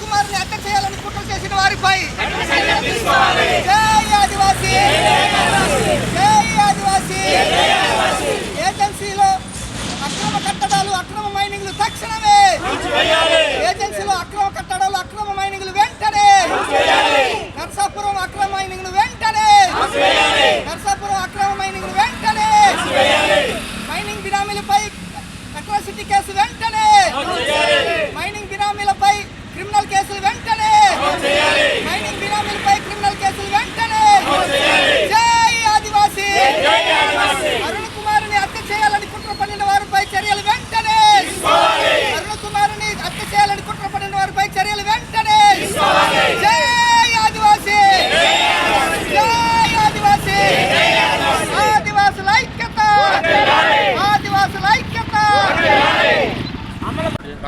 కుమార్ని హత్య చేయాలని కుట్ర చేసిన వారిపై జై ఆదివాసీ జై ఆదివాసీ. ఏజెన్సీలో అక్రమ కట్టడాలు అక్రమ మైనింగ్లు తక్షణమే. ఏజెన్సీలో అక్రమ కట్టడాలు అక్రమ మైనింగ్లు వెంటనే నర్సాపురం అక్రమ మైనింగ్లు వెంటనే నర్సాపురం అక్రమ మైనింగ్లు వెంటనే మైనింగ్ బినామీలపై అట్రాసిటీ కేసు వెంటనే మైనింగ్ బినామీలపై క్రిమినల్ కేసులు వెంటనే మైనింగ్ బినామీలపై క్రిమినల్ కేసులు వెంటనే జై ఆదివాసీ అరుణ్ కుమార్ని హత్య చేయాలని కుట్ర పడిన వారిపై చర్యలు వెంటనే అరుణ్ కుమార్ని హత్య చేయాలని కుట్ర పడిన వారిపై చర్యలు వెంటనే జై ఆదివాసీ జై ఆదివాసీ ఆదివాసుల ఐక్యత ఆదివాసుల ఐక్యత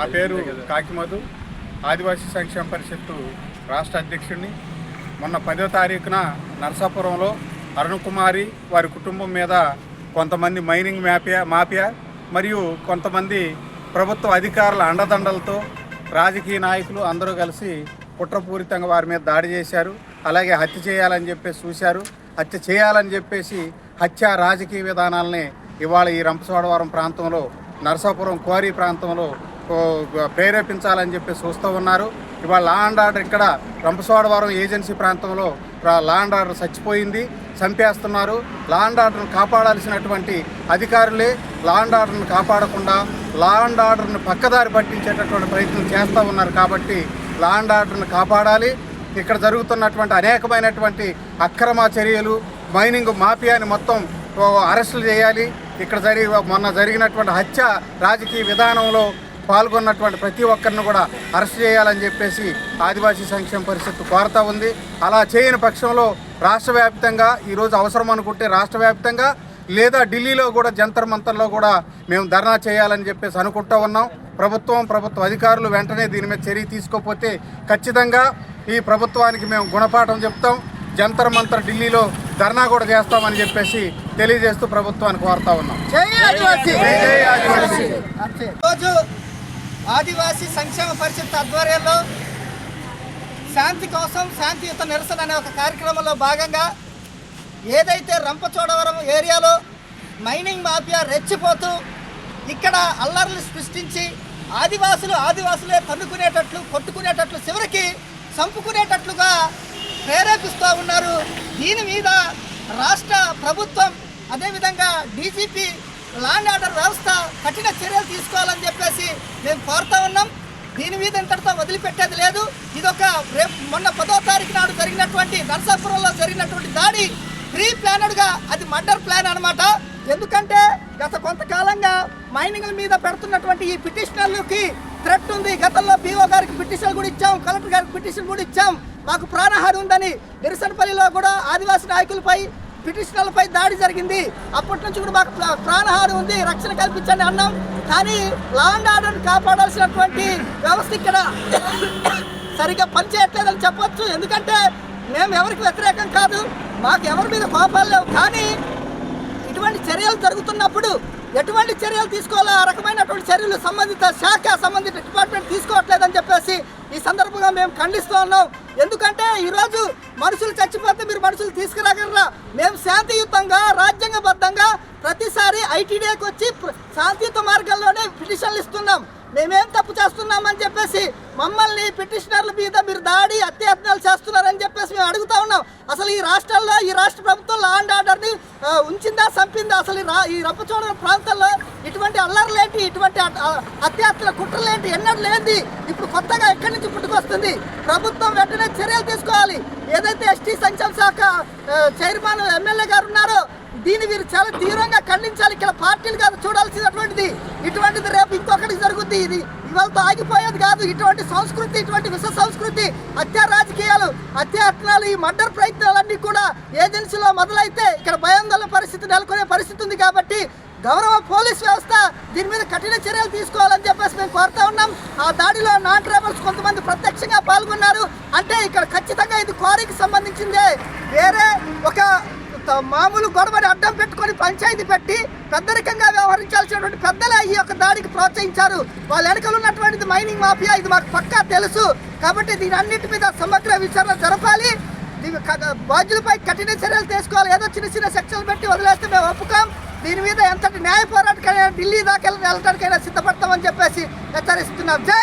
నా పేరు కాకిమధు. ఆదివాసీ సంక్షేమ పరిషత్తు రాష్ట్ర అధ్యక్షుడిని. మొన్న పదో తారీఖున నరసాపురంలో అరుణ్ కుమారి వారి కుటుంబం మీద కొంతమంది మైనింగ్ మాఫియా మాఫియా మరియు కొంతమంది ప్రభుత్వ అధికారుల అండదండలతో రాజకీయ నాయకులు అందరూ కలిసి కుట్రపూరితంగా వారి మీద దాడి చేశారు. అలాగే హత్య చేయాలని చెప్పేసి చూశారు. హత్య చేయాలని చెప్పేసి హత్య రాజకీయ విధానాలని ఇవాళ ఈ రంపచోడవరం ప్రాంతంలో నరసాపురం క్వారీ ప్రాంతంలో ప్రేరేపించాలని చెప్పి చూస్తూ ఉన్నారు. ఇవాళ లా అండ్ ఆర్డర్ ఇక్కడ రంపసోడవరం ఏజెన్సీ ప్రాంతంలో లా అండ్ ఆర్డర్ చచ్చిపోయింది చంపేస్తున్నారు. లా అండ్ ఆర్డర్ను కాపాడాల్సినటువంటి అధికారులే లా అండ్ ఆర్డర్ను కాపాడకుండా లా అండ్ ఆర్డర్ను పక్కదారి పట్టించేటటువంటి ప్రయత్నం చేస్తూ ఉన్నారు కాబట్టి లా అండ్ ఆర్డర్ను కాపాడాలి. ఇక్కడ జరుగుతున్నటువంటి అనేకమైనటువంటి అక్రమ చర్యలు మైనింగ్ మాఫియాని మొత్తం ఓ, అరెస్టులు చేయాలి. ఇక్కడ జరిగి మొన్న జరిగినటువంటి హత్య రాజకీయ విధానంలో పాల్గొన్నటువంటి ప్రతి ఒక్కరిని కూడా అరెస్ట్ చేయాలని చెప్పేసి ఆదివాసీ సంక్షేమ పరిషత్తు కోరుతా ఉంది. అలా చేయని పక్షంలో రాష్ట్ర వ్యాప్తంగా ఈరోజు అవసరం అనుకుంటే రాష్ట్ర వ్యాప్తంగా లేదా ఢిల్లీలో కూడా జంతర్ మంతర్లో కూడా మేము ధర్నా చేయాలని చెప్పేసి అనుకుంటా ఉన్నాం. ప్రభుత్వం ప్రభుత్వ అధికారులు వెంటనే దీని మీద చర్య తీసుకోకపోతే ఖచ్చితంగా ఈ ప్రభుత్వానికి మేము గుణపాఠం చెప్తాం. జంతర్ మంతర్ ఢిల్లీలో ధర్నా కూడా చేస్తామని చెప్పేసి తెలియజేస్తూ ప్రభుత్వానికి కోరుతా ఉన్నాం. ఆదివాసీ సంక్షేమ పరిషత్ ఆధ్వర్యంలో శాంతి కోసం శాంతియుత నిరసన అనే ఒక కార్యక్రమంలో భాగంగా ఏదైతే రంపచోడవరం ఏరియాలో మైనింగ్ మాఫియా రెచ్చిపోతూ ఇక్కడ అల్లర్లు సృష్టించి ఆదివాసులు ఆదివాసులే తన్నుకునేటట్లు కొట్టుకునేటట్లు చివరికి చంపుకునేటట్లుగా ప్రేరేపిస్తూ ఉన్నారు. దీని మీద రాష్ట్ర ప్రభుత్వం అదేవిధంగా డీజీపీ లాండ్ ఆర్డర్ వ్యవస్థ కఠిన చర్యలు తీసుకోవాలని చెప్పేసి మేము కోరుతా ఉన్నాం. దీని మీద ఇంతటితో వదిలిపెట్టేది లేదు. ఇదొక రేపు మొన్న పదో తారీఖు నాడు జరిగినటువంటి నర్సాపురంలో జరిగినటువంటి దాడి. ప్రీ ప్లానెడ్గా అది మర్డర్ ప్లాన్ అనమాట ఎందుకంటే గత కొంతకాలంగా మైనింగ్ల మీద పెడుతున్నటువంటి ఈ పిటిషనర్లకి థ్రెట్ ఉంది. గతంలో పీఓ గారికి పిటిషన్ కూడా ఇచ్చాం కలెక్టర్ గారికి పిటిషన్ కూడా ఇచ్చాం. మాకు ప్రాణహాని ఉందని నిరసనపల్లిలో కూడా ఆదివాసీ నాయకులపై పిటిషనర్లపై దాడి జరిగింది. అప్పటి నుంచి కూడా మాకు ప్రాణహాని ఉంది రక్షణ కల్పించండి అన్నాం. కానీ లా అండ్ ఆర్డర్ కాపాడాల్సినటువంటి వ్యవస్థ ఇక్కడ సరిగ్గా పనిచేయట్లేదని చెప్పొచ్చు. ఎందుకంటే మేము ఎవరికి వ్యతిరేకం కాదు మాకు ఎవరి మీద కోపాలు లేవు. కానీ ఇటువంటి చర్యలు జరుగుతున్నప్పుడు ఎటువంటి చర్యలు తీసుకోవాలో ఆ రకమైనటువంటి చర్యలు సంబంధిత శాఖ సంబంధిత డిపార్ట్మెంట్ తీసుకోవట్లేదని చెప్పేసి ఈ సందర్భంగా మేము ఖండిస్తూ ఉన్నాం. ఎందుకంటే ఈరోజు మనుషులు చచ్చిపోతే మీరు మనుషులు తీసుకురాగలరా? ఎన్టీడీఏకి వచ్చి శాంతియుత మార్గంలోనే పిటిషన్లు ఇస్తున్నాం. మేమేం తప్పు చేస్తున్నామని చెప్పేసి మమ్మల్ని పిటిషనర్ల మీద మీరు దాడి అత్యత్నాలు చేస్తున్నారని చెప్పేసి మేము అడుగుతా ఉన్నాం. అసలు ఈ రాష్ట్రాల్లో ఈ రాష్ట్ర ప్రభుత్వం లా అండ్ ఆర్డర్ని ఉంచిందా చంపిందా? అసలు ఈ రా- ఈ రంపచోడవరం ప్రాంతాల్లో ఇటువంటి అల్లర్లేంటి ఇటువంటి అ- ఆ, అత్యాత్తుల కుట్రలేంటి? ఎన్నడూ లేనిది. ఇప్పుడు కొత్తగా ఎక్కడి నుంచి పుట్టుకొస్తుంది? ప్రభుత్వం వెంటనే చర్యలు తీసుకోవాలి. ఏదైతే ఎస్టీ సంక్షేమ శాఖ చైర్మన్ ఎమ్మెల్యే గారు ఉన్నారో దీన్ని వీరు చాలా తీవ్రంగా ఖండించాలి. ఇక్కడ పార్టీలు కాదు చూడాల్సినటువంటిది. ఇటువంటిది రేపు ఇంకొకటి జరుగుద్ది. ఇది ఇవాళతో ఆగిపోయేది కాదు. ఇటువంటి సంస్కృతి ఇటువంటి విశ్వ సంస్కృతి హత్యా రాజకీయాలు హత్యాయత్నాలు ఈ మర్డర్ ప్రయత్నాలన్నీ కూడా ఏజెన్సీలో మొదలైతే ఇక్కడ భయాందోళన పరిస్థితి నెలకొనే పరిస్థితి ఉంది కాబట్టి గౌరవ పోలీస్ వ్యవస్థ దీని మీద కఠిన చర్యలు తీసుకోవాలని చెప్పేసి మేము కోరుతా ఉన్నాం. ఆ దాడిలో నాన్ ట్రైబల్స్ కొంతమంది ప్రత్యక్షంగా పాల్గొన్నారు. అంటే ఇక్కడ ఖచ్చితంగా ఇది క్వారీకి సంబంధించిందే. వేరే ఒక మామూలు గొడవని అడ్డం పెట్టుకొని పంచాయతీ పెట్టి పెద్దరికంగా వ్యవహరించాల్సినటువంటి పెద్దలే ఈ యొక్క దాడికి ప్రోత్సహించారు. వాళ్ళ వెనకలు ఉన్నటువంటిది మైనింగ్ మాఫియా ఇది మాకు పక్కా తెలుసు. కాబట్టి దీని అన్నిటి మీద సమగ్ర విచారణ జరపాలి. బాధ్యులపై కఠిన చర్యలు తీసుకోవాలి. ఏదో చిన్న చిన్న సెక్షన్లు పెట్టి వదిలేస్తే మేము ఒప్పుకోం. దీని మీద ఎంతటి న్యాయ పోరాటకైనా ఢిల్లీ దాకా వెళ్ళి వెళ్ళడానికైనా సిద్ధపడతామని చెప్పేసి హెచ్చరిస్తున్నాం. జై